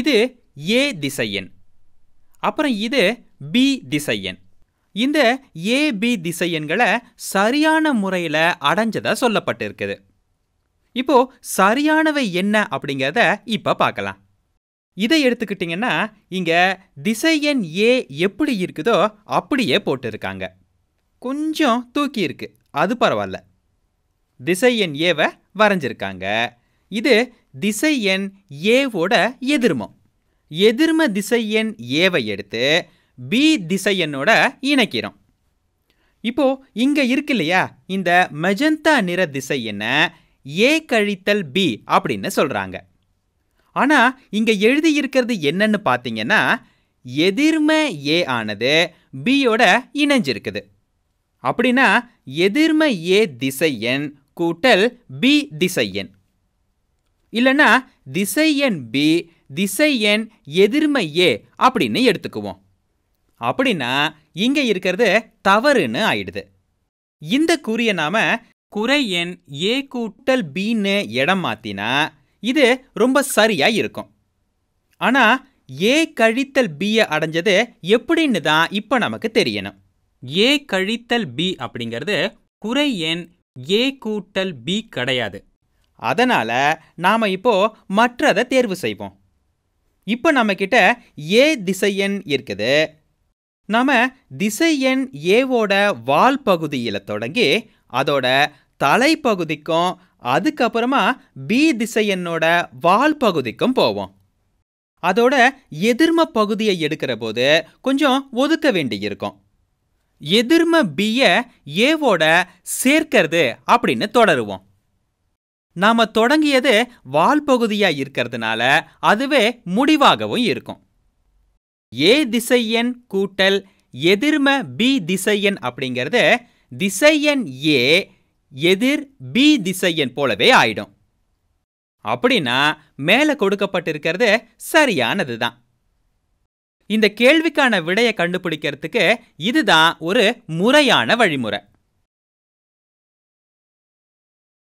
இது ஏ திசையன். அப்புறம் இது பி திசையன். இந்த ஏ பி திசையன்களை சரியான முறையில் அடைஞ்சதாக சொல்லப்பட்டிருக்குது. இப்போ சரியானவை என்ன அப்படிங்கிறத இப்போ பார்க்கலாம் இதை எடுத்துக்கிட்டிங்கன்னா இங்கே திசையன் ஏ எப்படி இருக்குதோ அப்படியே போட்டிருக்காங்க. கொஞ்சம் தூக்கி இருக்கு அது பரவாயில்ல. திசையன் ஏவை வரைஞ்சிருக்காங்க. இது திசையன் ஏவோட எதிர்மம். எதிர்ம திசையன் ஏவை எடுத்து பி திசையனோட இணைக்கிறோம். இப்போ இங்க இருக்கு இல்லையா? இந்த மெஜந்தா நிற திசையனை ஏ கழித்தல் பி அப்படின்னு சொல்றாங்க. ஆனா இங்க எழுதி இருக்கிறது என்னன்னு பார்த்தீங்கன்னா எதிர்ம ஏ ஆனது பியோட இணைஞ்சிருக்குது. அப்படின்னா எதிர்ம ஏ திசையன் கூட்டல் பி திசையன் இல்லைன்னா திசையன் பி திசையன் எதிர்மை ஏ அப்படின்னு எடுத்துக்குவோம். அப்படின்னா இங்கே இருக்கிறது தவறுன்னு ஆயிடுது. இந்த குறிய நாம குறை எண் ஏ கூட்டல் பின்னு இடம் மாத்தினா இது ரொம்ப சரியா இருக்கும். ஆனா ஏ கழித்தல் பியை அடைஞ்சது எப்படின்னு தான் இப்போ நமக்கு தெரியணும். ஏ கழித்தல் பி அப்படிங்கிறது குறை எண் ஏ கூட்டல் பி கிடையாது. அதனால் நாம் இப்போ மற்றதை தேர்வு செய்வோம். இப்போ நம்மக்கிட்ட ஏ திசையன் இருக்குது. நாம் திசையன் ஏவோட வால் பகுதியில் தொடங்கி அதோட தலைப்பகுதிக்கும் அதுக்கப்புறமா பி திசையனோட வால் பகுதிக்கும் போவோம். அதோட எதிர்ம பகுதியை எடுக்கிற போது கொஞ்சம் ஒதுக்க வேண்டியிருக்கும். எதிர்ம பியை ஏவோட சேர்க்கிறது அப்படின்னு தொடருவோம். நாம தொடங்கியது வால் பகுதியா இருக்கிறதுனால அதுவே முடிவாகவும் இருக்கும். ஏ திசையன் கூட்டல் எதிர்ம பி திசையன் அப்படிங்கிறது திசையன் ஏ எதிர் பி திசையன் போலவே ஆயிடும். அப்படின்னா மேலே கொடுக்கப்பட்டிருக்கிறது சரியானது தான் இந்த கேள்விக்கான விடையை கண்டுபிடிக்கிறதுக்கு இதுதான் ஒரு முறையான வழிமுறை.